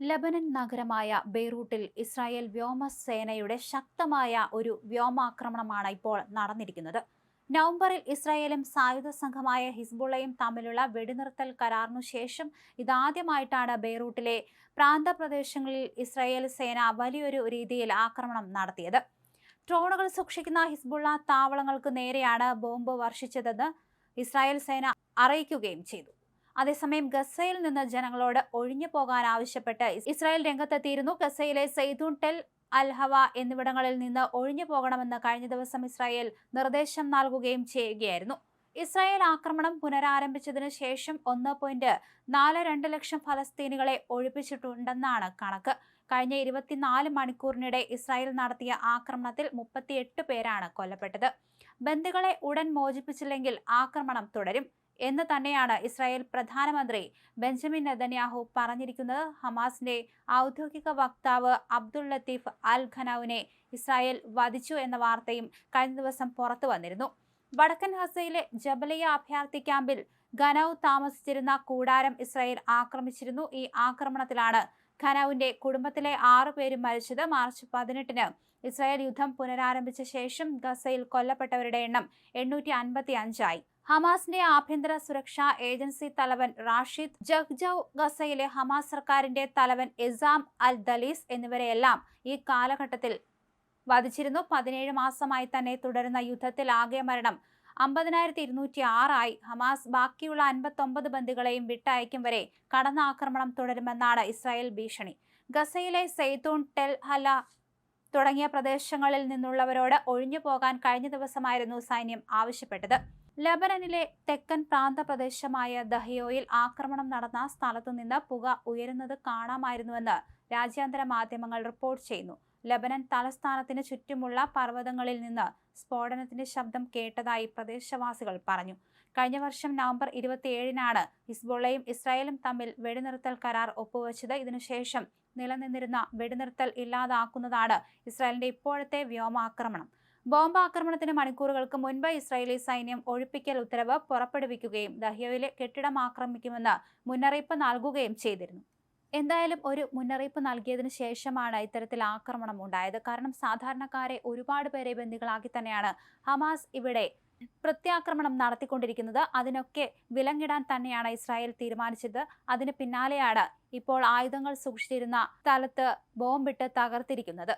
Lebanon നഗരമായ ബെയ്റൂട്ടിൽ Israel വ്യോമസേനയുടെ ശക്തമായ ഒരു വ്യോമാക്രമണമാണ് ഇപ്പോൾ നടന്നിരിക്കുന്നത്. നവംബറിൽ ഇസ്രായേലും സായുധ സംഘമായ ഹിസ്ബുള്ളയും തമ്മിലുള്ള വെടിനിർത്തൽ കരാറിനു ശേഷം ഇതാദ്യമായിട്ടാണ് ബെയ്റൂട്ടിലെ പ്രാന്തപ്രദേശങ്ങളിൽ ഇസ്രായേൽ സേന വലിയൊരു രീതിയിൽ ആക്രമണം നടത്തിയത്. ഡ്രോണുകൾ സൂക്ഷിക്കുന്ന ഹിസ്ബുള്ള താവളങ്ങൾക്ക് നേരെയാണ് ബോംബ് വർഷിച്ചതെന്ന് ഇസ്രായേൽ സേന അറിയിക്കുകയും ചെയ്തു. അതേസമയം ഗസയിൽ നിന്ന് ജനങ്ങളോട് ഒഴിഞ്ഞു പോകാൻ ആവശ്യപ്പെട്ട് ഇസ്രായേൽ രംഗത്തെത്തിയിരുന്നു. ഗസയിലെ സെയ്തൂൺ ടെൽ അൽഹവ എന്നിവിടങ്ങളിൽ നിന്ന് ഒഴിഞ്ഞു പോകണമെന്ന് കഴിഞ്ഞ ദിവസം ഇസ്രായേൽ നിർദ്ദേശം നൽകുകയും ചെയ്യുകയായിരുന്നു. ഇസ്രായേൽ ആക്രമണം പുനരാരംഭിച്ചതിന് ശേഷം ഒന്ന് പോയിന്റ് നാല് രണ്ട് ലക്ഷം ഫലസ്തീനികളെ ഒഴിപ്പിച്ചിട്ടുണ്ടെന്നാണ് കണക്ക്. കഴിഞ്ഞ ഇരുപത്തിനാല് മണിക്കൂറിനിടെ ഇസ്രായേൽ നടത്തിയ ആക്രമണത്തിൽ മുപ്പത്തിയെട്ട് പേരാണ് കൊല്ലപ്പെട്ടത്. ബന്ദികളെ ഉടൻ മോചിപ്പിച്ചില്ലെങ്കിൽ ആക്രമണം തുടരും. എന്ന് തന്നെയാണ് ഇസ്രായേൽ പ്രധാനമന്ത്രി ബെഞ്ചമിൻ നെതന്യാഹു പറഞ്ഞിരിക്കുന്നത്. ഹമാസിന്റെ ഔദ്യോഗിക വക്താവ് അബ്ദുൾ ലത്തീഫ് അൽ ഖനാവിനെ ഇസ്രായേൽ വധിച്ചു എന്ന വാർത്തയും കഴിഞ്ഞ ദിവസം പുറത്തു വന്നിരുന്നു. വടക്കൻ ഹസയിലെ ജബലിയ അഭയാർത്ഥി ക്യാമ്പിൽ ഖനൌ താമസിച്ചിരുന്ന കൂടാരം ഇസ്രായേൽ ആക്രമിച്ചിരുന്നു. ഈ ആക്രമണത്തിലാണ് ഖനൌവിന്റെ കുടുംബത്തിലെ ആറു പേരും മരിച്ചത്. മാർച്ച് പതിനെട്ടിന് ഇസ്രായേൽ യുദ്ധം പുനരാരംഭിച്ച ശേഷം ഗസയിൽ കൊല്ലപ്പെട്ടവരുടെ എണ്ണം എണ്ണൂറ്റി അൻപത്തി അഞ്ചായി ഹമാസിന്റെ ആഭ്യന്തര സുരക്ഷാ ഏജൻസി തലവൻ റാഷിദ് ജഹ്ജൌ ഗസയിലെ ഹമാസ് സർക്കാരിന്റെ തലവൻ ഇസാം അൽ ദലീസ് എന്നിവരെയെല്ലാം ഈ കാലഘട്ടത്തിൽ വധിച്ചിരുന്നു. പതിനേഴ് മാസമായി തന്നെ തുടരുന്ന യുദ്ധത്തിൽ ആകെ മരണം അമ്പതിനായിരത്തി ഇരുന്നൂറ്റി ആറായി ഹമാസ് ബാക്കിയുള്ള അൻപത്തൊമ്പത് ബന്ദികളെയും വിട്ടയക്കും വരെ കടന്ന ആക്രമണം തുടരുമെന്നാണ് ഇസ്രായേൽ ഭീഷണി. ഗസയിലെ സെയ്തൂൺ ടെൽ ഹല തുടങ്ങിയ പ്രദേശങ്ങളിൽ നിന്നുള്ളവരോട് ഒഴിഞ്ഞു പോകാൻ കഴിഞ്ഞ ദിവസമായിരുന്നു സൈന്യം ആവശ്യപ്പെട്ടത്. ലബനനിലെ തെക്കൻ പ്രാന്തപ്രദേശമായ ദഹിയോയിൽ ആക്രമണം നടന്ന സ്ഥലത്തു നിന്ന് പുക ഉയരുന്നത് കാണാമായിരുന്നുവെന്ന് രാജ്യാന്തര മാധ്യമങ്ങൾ റിപ്പോർട്ട് ചെയ്യുന്നു. ലബനൻ തലസ്ഥാനത്തിന് ചുറ്റുമുള്ള പർവതങ്ങളിൽ നിന്ന് സ്ഫോടനത്തിന്റെ ശബ്ദം കേട്ടതായി പ്രദേശവാസികൾ പറഞ്ഞു. കഴിഞ്ഞ വർഷം നവംബർ ഇരുപത്തിയേഴിനാണ് ഹിസ്ബുള്ളയും ഇസ്രായേലും തമ്മിൽ വെടിനിർത്തൽ കരാർ ഒപ്പുവെച്ചത്. ഇതിനുശേഷം നിലനിന്നിരുന്ന വെടിനിർത്തൽ ഇല്ലാതാക്കുന്നതാണ് ഇസ്രായേലിന്റെ ഇപ്പോഴത്തെ വ്യോമാക്രമണം. ബോംബ് ആക്രമണത്തിന് മണിക്കൂറുകൾക്ക് മുൻപ് ഇസ്രായേലി സൈന്യം ഒഴിപ്പിക്കൽ ഉത്തരവ് പുറപ്പെടുവിക്കുകയും ദഹ്യോയിലെ കെട്ടിടം ആക്രമിക്കുമെന്ന് മുന്നറിയിപ്പ് നൽകുകയും ചെയ്തിരുന്നു. എന്തായാലും ഒരു മുന്നറിയിപ്പ് നൽകിയതിനു ശേഷമാണ് ഇത്തരത്തിൽ ആക്രമണം ഉണ്ടായത്. കാരണം സാധാരണക്കാരെ ഒരുപാട് പേരെ ബന്ദികളാക്കി തന്നെയാണ് ഹമാസ് ഇവിടെ പ്രത്യാക്രമണം നടത്തിക്കൊണ്ടിരിക്കുന്നത്. അതിനൊക്കെ വിലങ്ങിടാൻ തന്നെയാണ് ഇസ്രായേൽ തീരുമാനിച്ചത്. അതിന് പിന്നാലെയാണ് ഇപ്പോൾ ആയുധങ്ങൾ സൂക്ഷിച്ചിരുന്ന സ്ഥലത്ത് ബോംബിട്ട് തകർത്തിരിക്കുന്നത്.